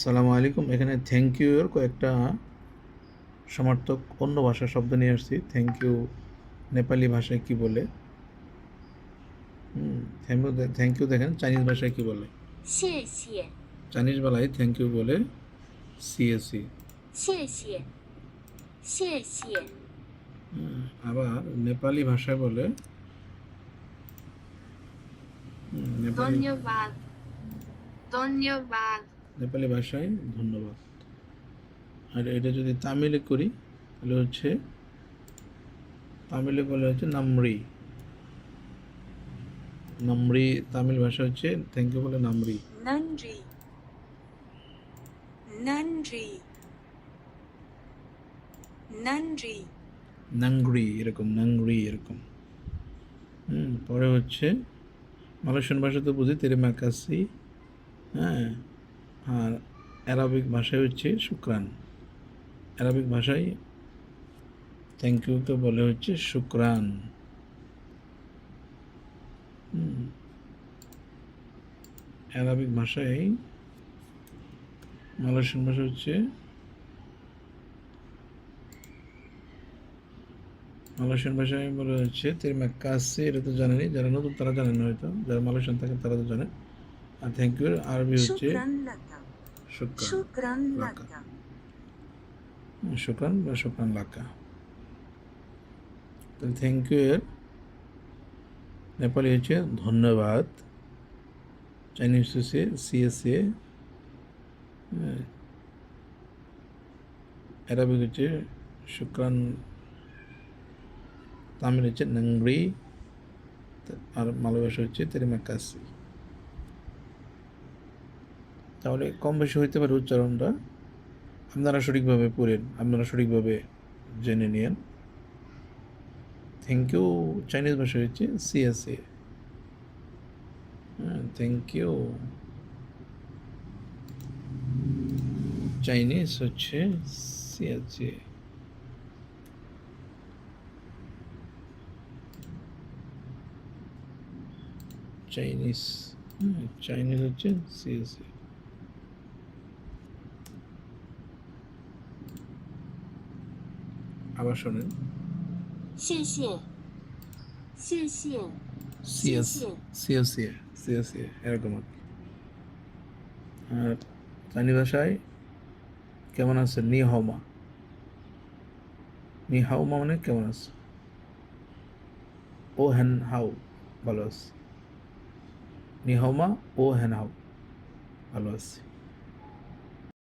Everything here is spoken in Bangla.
সালামু আলাইকুম। এখানে থ্যাংক ইউ এর কয়েকটা সমার্থক অন্য ভাষা শব্দ নিয়ে আসছি। থ্যাংক ইউ নেপালি ভাষায় কি বলে? থ্যাংক ইউ থ্যাংক ইউ দেখেন চাইনিজ ভাষায় কি বলে? চাইনিজ বেলায় থ্যাংক ইউ বলে সিএসি আবার নেপালি ভাষায় বলে ধন্যবাদ। ধন্যবাদ। নেপালি ভাষায় ধন্যবাদ। আর এটা যদি তামিলে করি তাহলে হচ্ছে তামিলে বলে হচ্ছে নামরি। নামরি তামিল ভাষা হচ্ছে থ্যাংক ইউ বলে নামরি। নন্দ্রি, নন্দ্রি, নন্দ্রি, নাংরি এরকম নাংরি এরকম। হুম পরে হচ্ছে মালয়েশিয়ান ভাষা তো বুঝি তেরে মাকাসি হ্যাঁ। আর অ্যারাবিক ভাষায় হচ্ছে শুক্রান অ্যারাবিক ভাষায় থ্যাংক ইউকে বলে হচ্ছে শুক্রান অ্যারাবিক ভাষায় মালয়েশিয়ান ভাষা হচ্ছে মালয়েশিয়ান ভাষায় বলা হচ্ছে তেরমা কাছে এটা তো জানেনি যারা নতুন তারা জানেন হয়তো, যারা মালয়েশিয়ান থাকেন তারা তো জানে আর থ্যাংক ইউ আরবি হচ্ছে শুক্রান লাকা, শুক্রান বা শুক্রান লাকা। তাহলে থ্যাংক ইউ এর নেপালি হচ্ছে ধন্যবাদ। চাইনিজ হচ্ছে সিএসএ অ্যারাবিক হচ্ছে শুক্রান তামিল হচ্ছে নাংরি। আর মালয় হচ্ছে তেরিমাকাসি তাহলে কম বেশি হইতে পারে উচ্চারণটা। আপনারা সঠিকভাবে পড়েন, আপনারা সঠিকভাবে জেনে নিন থ্যাংক ইউ চাইনিজ ভাষা হচ্ছে সিএসএ থ্যাংক ইউ চাইনিজ হচ্ছে সিএসএ চাইনিজ চাইনিজ হচ্ছে সিএসএ আবার শোনেন। এরকম আর কি। আর চাইনি ভাষায় কেমন আছে? নি হাওমা নি হাওমা মানে কেমন আছে? ও হ্যান হাউ ভালো আছে। নি হাওমা ও হ্যান হাউ ভালো আছে।